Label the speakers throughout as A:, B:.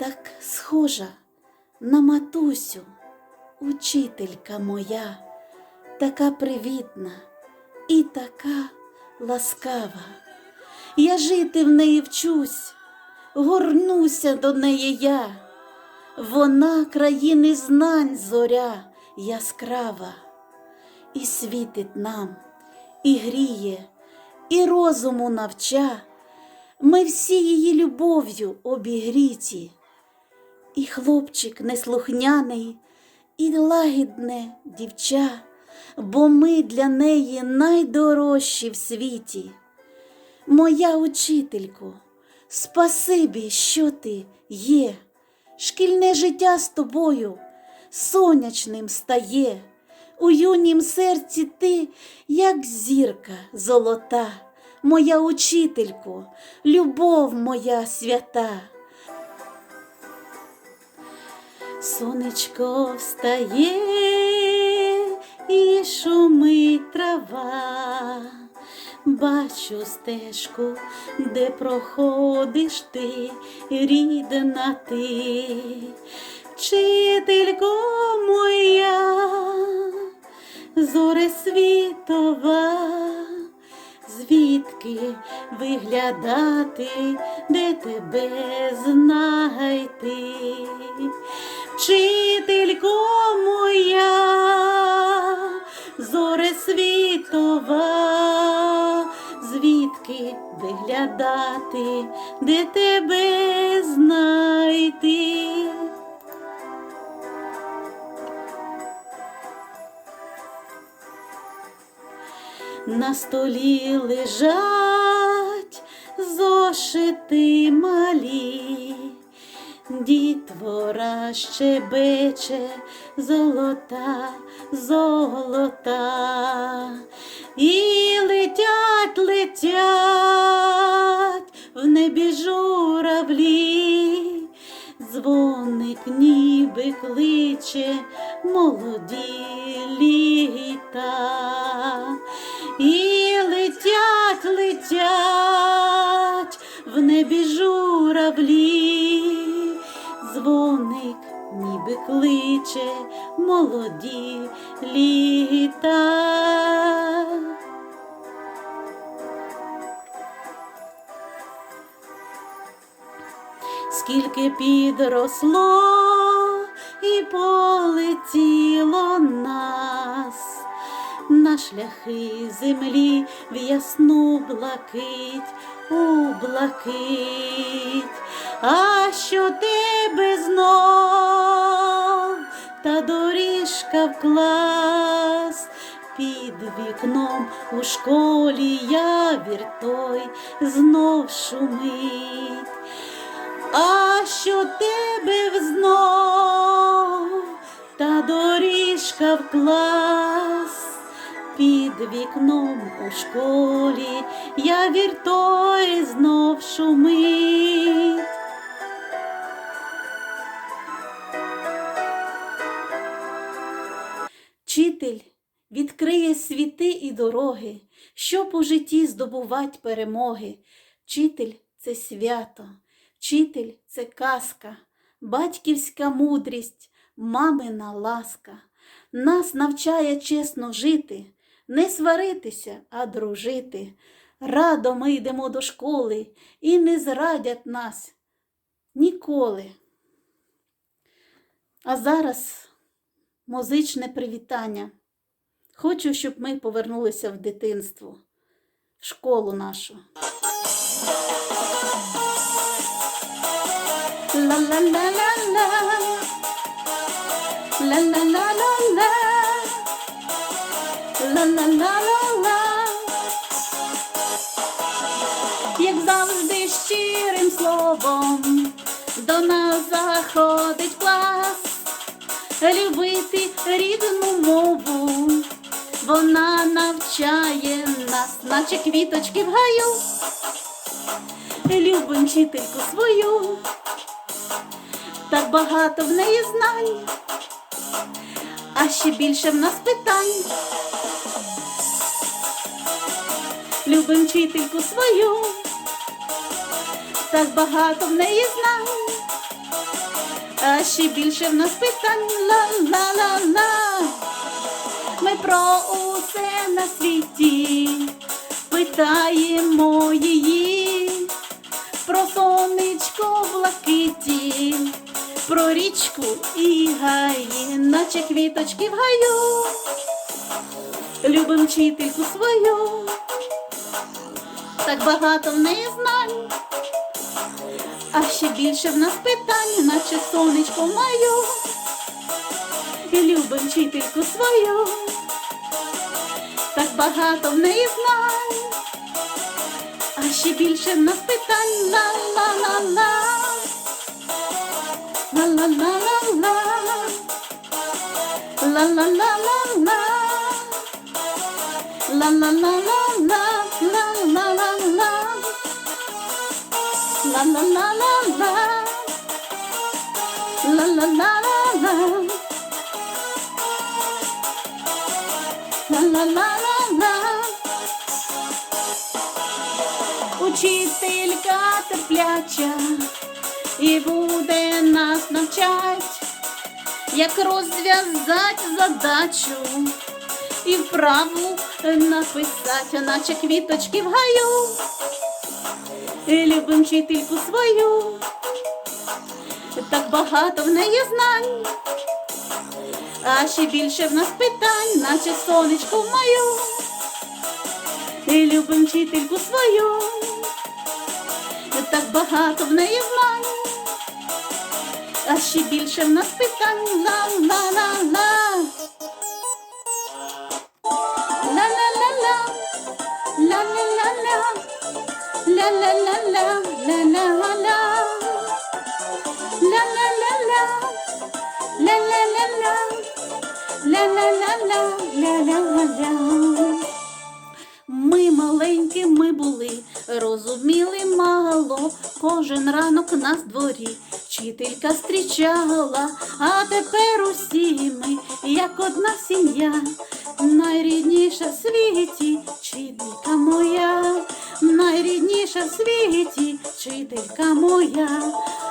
A: так схожа на матусю, учителька моя, така привітна і така ласкава. Я жити в неї вчусь, горнуся до неї я. Вона країни знань зоря яскрава, і світить нам, і гріє, і розуму навча. Ми всі її любов'ю обігріті, і хлопчик неслухняний, і лагідне дівча, бо ми для неї найдорожчі в світі. Моя учителько, спасибі, що ти є, шкільне життя з тобою сонячним стає, у юнім серці ти, як зірка золота, моя учителько, любов моя свята. Сонечко встає і шумить трава. Бачу стежку, де проходиш ти, рідна ти, вчителько моя, зоре світова, звідки виглядати, де тебе знайти, вчителько моя, зоре світова, звідки виглядати, де тебе знайти. На столі лежать зошити малі, дітвора щебече золота, золота, і летять, летять в небі журавлі, дзвоник ніби кличе молоді літа. І летять, летять в небі журавлі, кличе молоді літа. Скільки підросло і полетіло нас на шляхи землі в ясну блакить, у блакить, а що тебе знов та доріжка в клас. Під вікном у школі явір той знов шумить. А що тебе взнов та доріжка в клас, під вікном у школі явір той знов шумить. Вчитель відкриє світи і дороги, щоб у житті здобувати перемоги. Вчитель це свято, вчитель це казка, батьківська мудрість, мамина ласка. Нас навчає чесно жити, не сваритися, а дружити. Радо ми йдемо до школи і не зрадять нас ніколи. А зараз музичне привітання. Хочу, щоб ми повернулися в дитинство, в школу нашу. Ла-ла-ла-ла-ла. Ла-ла-ла-ла-ла. Ла-ла-ла-ла-ла. Як завжди щирим словом до нас заходить клас, любити рідну мову, вона навчає нас, наче квіточки в гаю. Любим вчительку свою, так багато в неї знань, а ще більше в нас питань. Любим вчительку свою, так багато в неї знань, а ще більше в нас питань. Ла-ла-ла-ла. Ми про усе на світі питаємо її, про сонечко блакиті, про річку і гаї, наче квіточки в гаю. Любим вчительку свою, так багато в неї знань, а ще більше в нас питань, наче сонечко маю. І любим вчительку свою, так багато в неї знань, а ще більше в нас питань ла-ла-ла-ла. Ла-ла-ла-ла-ла. Ла-ла-ла-ла-ла. Ла-ла-ла-ла. Ла-ла-ла-ла-ла. Ла-ла-ла-ла-ла. Ла-ла-ла-ла-ла. Учителька терпляча і буде нас навчать, як розв'язать задачу і вправу написать, наче квіточки в гаю. Любим вчительку свою, так багато в неї знань, а ще більше в нас питань, наче сонечко в маю. І любим вчительку свою, так багато в неї знань, а ще більше в нас питань. Ла-ла-ла-ла, Ми маленькі ми були, розуміли мало, кожен ранок на дворі вчителька зустрічала, а тепер усі ми, як одна сім'я, найрідніша в світі, вчителька моя, найрідніша в світі, вчителька моя,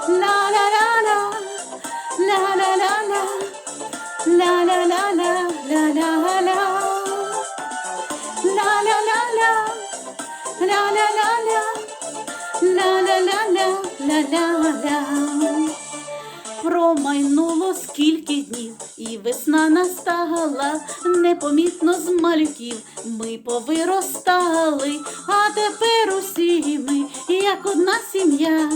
A: ла-ла-ла-ла, ла-ла-ла-ла, ла-ла-ла-ла, ла-ла-ла. La la la la, la la la la, la la la la, la la la. Промайнуло скільки днів, весна настала, непомітно з малюків ми повиростали, а тепер усі ми, як одна сім'я,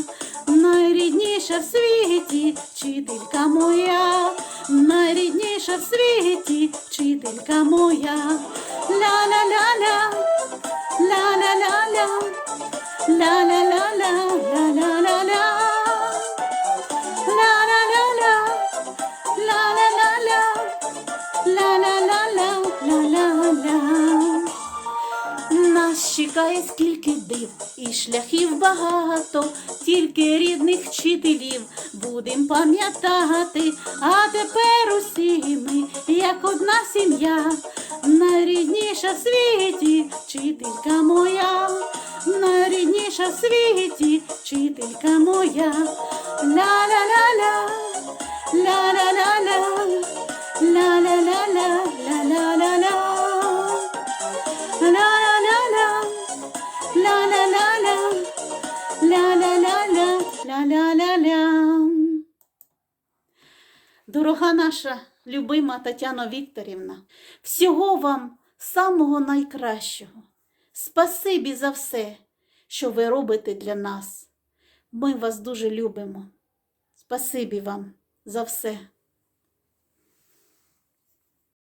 A: найрідніша в світі, вчителька моя, найрідніша в світі, вчителька моя. Ла-ла-ла-ла, ла-ла-ла-ла, ла-ла-ла-ла, ла-ла-ла-ла. Чекає скільки див. І шляхів багато, тільки рідних вчителів. Будем пам'ятати, а тепер усі ми, як одна сім'я, найрідніша в світі, вчителька моя, найрідніша в світі, вчителька моя, Дорога наша любима Тетяно Вікторівна, всього вам самого найкращого. Спасибі за все, що ви робите для нас. Ми вас дуже любимо. Спасибі вам за все.